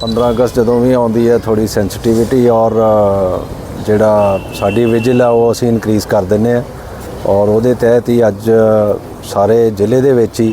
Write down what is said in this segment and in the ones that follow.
15 ਅਗਸਤ ਜਦੋਂ ਵੀ ਆਉਂਦੀ ਹੈ ਥੋੜੀ ਸੈਂਸਿਟੀਵਿਟੀ ਔਰ ਜਿਹੜਾ ਸਾਡੀ ਵਿਜਿਲ ਆ, ਉਹ ਅਸੀਂ ਇਨਕਰੀਜ਼ ਕਰ ਦਿੰਨੇ ਆ ਔਰ ਉਹਦੇ ਤਹਿਤ ਹੀ ਅੱਜ ਸਾਰੇ ਜ਼ਿਲ੍ਹੇ ਦੇ ਵਿੱਚ ਹੀ,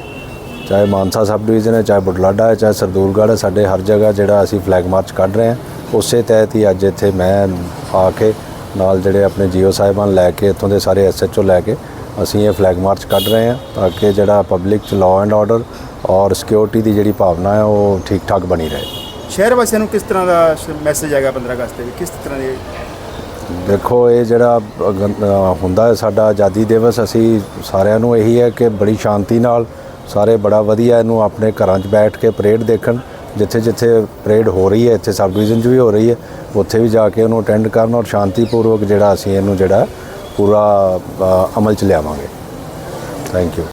ਚਾਹੇ ਮਾਨਸਾ ਸਬ ਡਿਵੀਜ਼ਨ ਹੈ, ਚਾਹੇ ਬੁਢਲਾਡਾ ਹੈ, ਚਾਹੇ ਸਰਦੂਲਗੜ੍ਹ ਹੈ, ਸਾਡੇ ਹਰ ਜਗ੍ਹਾ ਜਿਹੜਾ ਅਸੀਂ ਫਲੈਗ ਮਾਰਚ ਕੱਢ ਰਹੇ ਹਾਂ। ਉਸੇ ਤਹਿਤ ਹੀ ਅੱਜ ਇੱਥੇ ਮੈਂ ਆ ਕੇ ਨਾਲ ਜਿਹੜੇ ਆਪਣੇ ਜੀਓ ਸਾਹਿਬਾਨ ਲੈ ਕੇ, ਇੱਥੋਂ ਦੇ ਸਾਰੇ ਐਸਐਚਓ ਲੈ ਕੇ, ਅਸੀਂ ਇਹ ਫਲੈਗ ਮਾਰਚ ਕੱਢ ਰਹੇ ਹਾਂ ਤਾਂ ਕਿ ਜਿਹੜਾ ਪਬਲਿਕ ਚ ਲਾਅ ਐਂਡ ਆਰਡਰ ਔਰ ਸਿਕਿਉਰਿਟੀ ਦੀ ਜਿਹੜੀ ਭਾਵਨਾ ਹੈ, ਉਹ ਠੀਕ ਠਾਕ ਬਣੀ ਰਹੇ। ਸ਼ਹਿਰ ਵਾਸੀਆਂ ਨੂੰ ਕਿਸ ਤਰ੍ਹਾਂ ਦਾ ਮੈਸੇਜ ਹੈਗਾ 15 ਅਗਸਤ ਤੇ ਕਿਸ ਤਰ੍ਹਾਂ ਦੇ ਦੇਖੋ, ਇਹ ਜਿਹੜਾ ਹੁੰਦਾ ਹੈ ਸਾਡਾ ਆਜ਼ਾਦੀ ਦਿਵਸ, ਅਸੀਂ ਸਾਰਿਆਂ ਨੂੰ ਇਹੀ ਹੈ ਕਿ ਬੜੀ ਸ਼ਾਂਤੀ ਨਾਲ ਸਾਰੇ ਬੜਾ ਵਧੀਆ ਇਹਨੂੰ ਆਪਣੇ ਘਰਾਂ 'ਚ ਬੈਠ ਕੇ ਪਰੇਡ ਦੇਖਣ। ਜਿੱਥੇ ਜਿੱਥੇ ਪਰੇਡ ਹੋ ਰਹੀ ਹੈ, ਇੱਥੇ ਸਬ ਡਿਵੀਜ਼ਨ 'ਚ ਵੀ ਹੋ ਰਹੀ ਹੈ, ਉੱਥੇ ਵੀ ਜਾ ਕੇ ਉਹਨੂੰ ਅਟੈਂਡ ਕਰਨ ਔਰ ਸ਼ਾਂਤੀਪੂਰਵਕ ਜਿਹੜਾ ਅਸੀਂ ਇਹਨੂੰ ਜਿਹੜਾ ਪੂਰਾ ਅਮਲ 'ਚ ਲਿਆਵਾਂਗੇ। Thank you